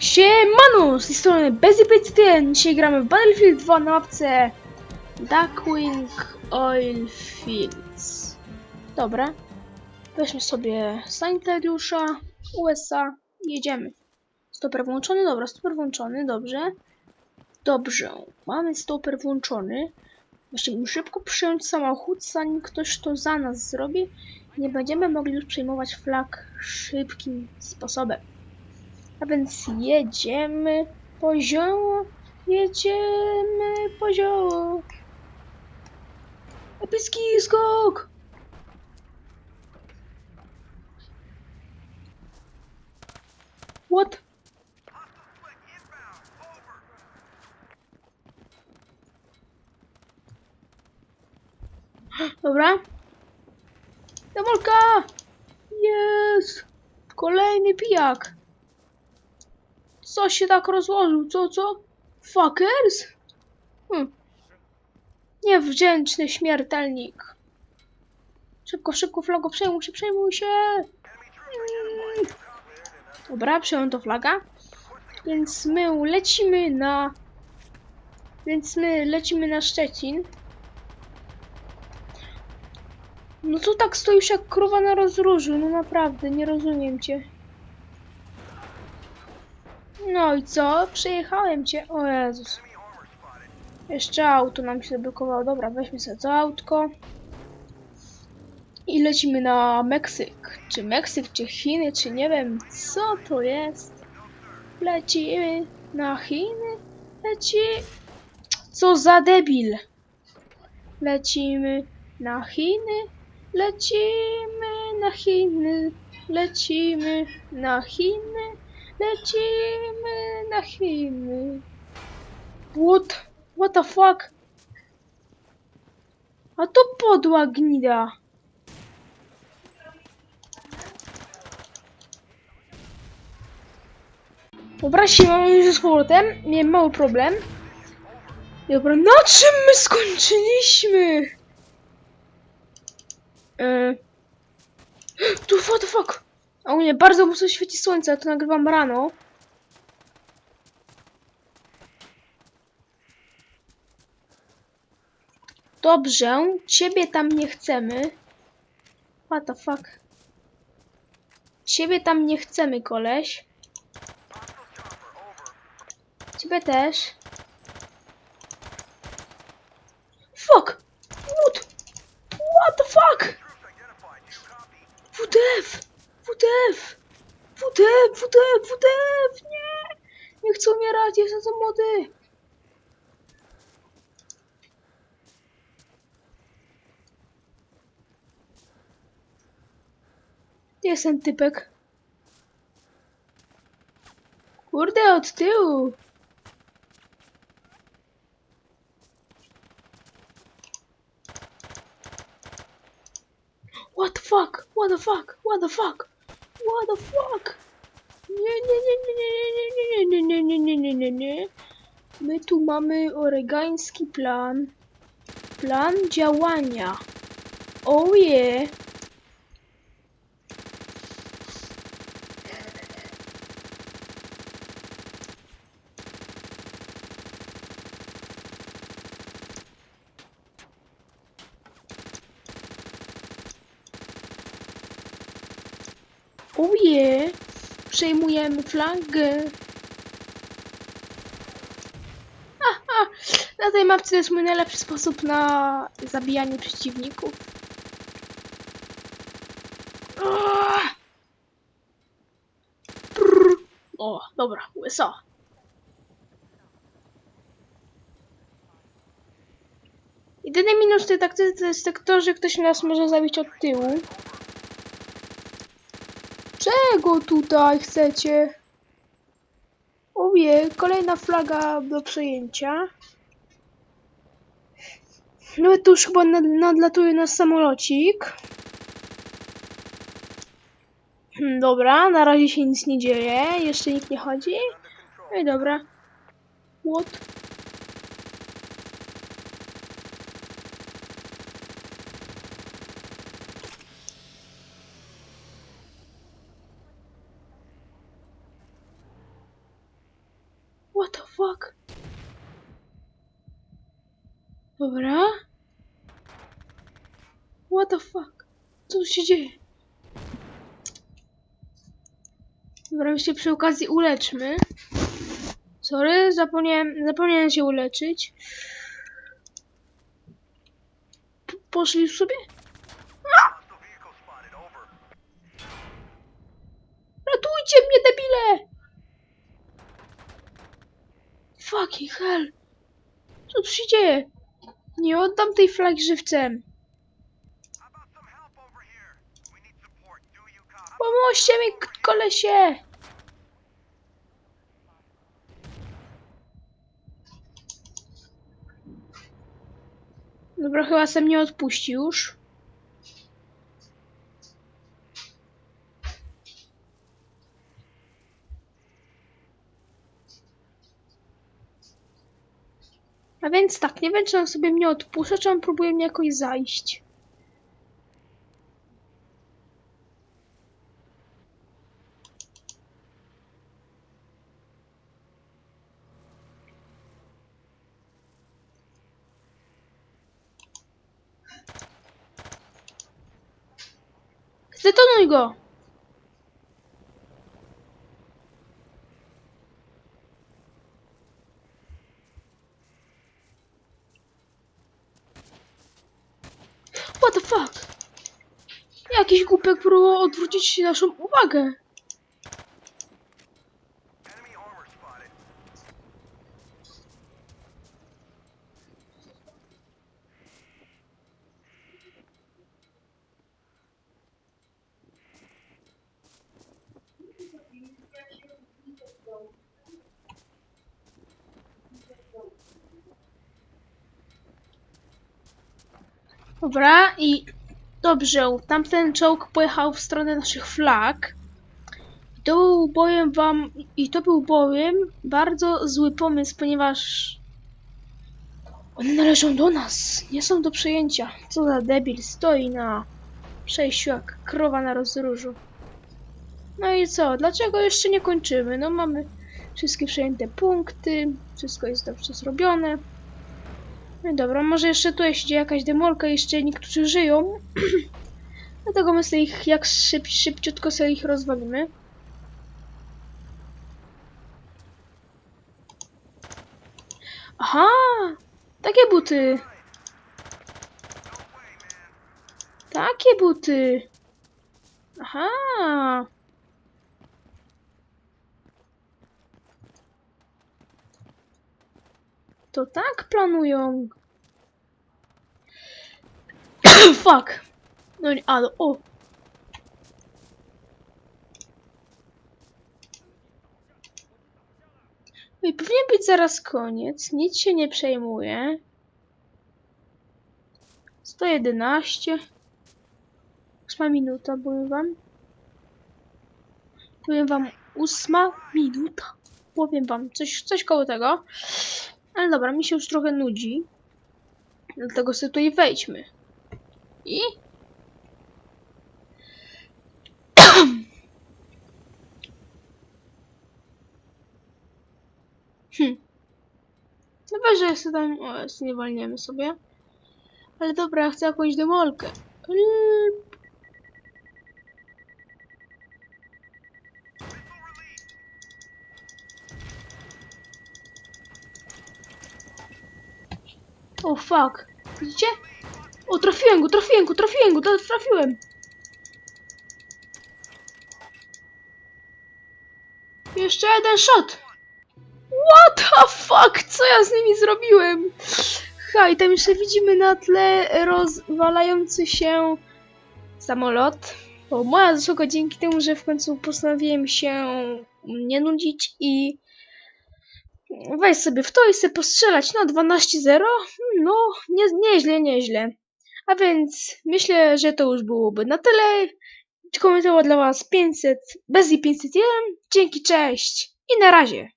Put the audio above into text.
Siemano, z tej strony BZPCTN. Dzisiaj gramy w Battlefield 2 na mapce Darkwing Oil Fields. Dobra. Weźmy sobie sanitariusza, USA i jedziemy. Stoper włączony? Dobra, stoper włączony, dobrze. Dobrze, mamy stoper włączony. Musimy szybko przyjąć samochód, zanim ktoś to za nas zrobi. Nie będziemy mogli już przejmować flag szybkim sposobem. A więc jedziemy poziomo, jedziemy poziomo. Epicki skok! What? Dobra. Demolka! Jest! Kolejny pijak. Co się tak rozłożył? Co, co? Fuckers? Hm. Niewdzięczny śmiertelnik. Szybko, szybko, flago, przejmuj się, przejmuj się! Dobra, przyjąłem flaga. Więc my lecimy na... Więc my lecimy na Szczecin. No co tak stoisz jak krowa na rozróżu? No naprawdę, nie rozumiem cię. No i co? Przejechałem cię. O Jezus. Jeszcze auto nam się zablokowało. Dobra, weźmy sobie to autko. I lecimy na Meksyk. Czy Meksyk, czy Chiny, czy nie wiem co to jest. Lecimy na Chiny. Leci... Co za debil. Lecimy na Chiny. Lecimy na Chiny. Lecimy na Chiny. Lecimy na Chiny. What? What the fuck? A to podła gnida. Dobra, siłamy już z powrotem. Miałem mały problem. Dobra, na czym my skończyliśmy? Yy. Tu, what the fuck? O nie, bardzo mocno świeci słońce, ja to nagrywam rano. Dobrze, ciebie tam nie chcemy. What the fuck? Ciebie tam nie chcemy, koleś. Ciebie też. Fuck! What? What the fuck? WTF! WTF! WTF! WTF! WTF! Nie! Nie chcę umierać, jestem za młody! Gdzie jest ten typek? Kurde, od tyłu! What the fuck? What the fuck? What the fuck? What the fuck? Nie, nie, nie, nie, nie, nie, nie, nie, nie, nie, nie, nie, nie. My tu mamy oregański plan. Plan działania. Oh yeah. Yeah. Przejmujemy flagę. Aha, na tej mapce jest mój najlepszy sposób na zabijanie przeciwników. Ah! O, dobra, USA. Jedyny minus tej taktyki to jest to, że ktoś nas może zabić od tyłu. Czego tutaj chcecie? Oje, kolejna flaga do przejęcia. No tu już chyba nad, nadlatuje nasz samolocik. Hmm, dobra, na razie się nic nie dzieje. Jeszcze nikt nie chodzi. No i dobra. What? fuck? Dobra. What the fuck? Co tu się dzieje? Dobra, się przy okazji uleczmy. Sorry, zapomniałem, zapomniałem się uleczyć. P poszli już sobie? Ratujcie mnie, debile! Fucking hell! Co tu się dzieje? Nie oddam tej flagi żywcem. Pomóżcie mi, kolesie! Dobra, chyba sam nie odpuści już. Więc tak, nie wiem czy on sobie mnie odpuszcza, czy on próbuje mnie jakoś zajść. Zdetonuj go! What the fuck? Głupek próbował odwrócić naszą uwagę. Dobra, i dobrze, tamten czołg pojechał w stronę naszych flag. I to był bowiem wam, i to był bowiem bardzo zły pomysł, ponieważ one należą do nas, nie są do przejęcia. Co za debil, stoi na przejściu jak krowa na rozdrożu. No i co, dlaczego jeszcze nie kończymy? No mamy wszystkie przejęte punkty, wszystko jest dobrze zrobione. No dobra, może jeszcze tu jeśli jakaś demolka, jeszcze niektórzy żyją. Dlatego my sobie ich jak szyb, szybciutko sobie ich rozwalimy. Aha! Takie buty! Takie buty! Aha! To tak planują. Fuck. No nie, ale o. I powinien być zaraz koniec. Nic się nie przejmuje. 111. Ósma minuta, powiem wam. Powiem wam, ósma minuta. Powiem wam, coś, coś koło tego. Ale dobra, mi się już trochę nudzi. Dlatego sobie tutaj wejdźmy. I... hm. Weź, że sobie tam... O, nie walniemy sobie. Ale dobra, chcę jakąś demolkę. O fuck. Widzicie? O, trafiłem go, trafiłem go, trafiłem go, tra- trafiłem. Jeszcze jeden shot. What the fuck? Co ja z nimi zrobiłem? Ha, i tam jeszcze widzimy na tle rozwalający się samolot. O, moja zasługa dzięki temu, że w końcu postanowiłem się nie nudzić i weź sobie w to i sobie postrzelać. No, 12-0? No, nie, nieźle, nieźle. A więc myślę, że to już byłoby na tyle. Komentował dla Was 500, bez i 501. Dzięki, cześć i na razie.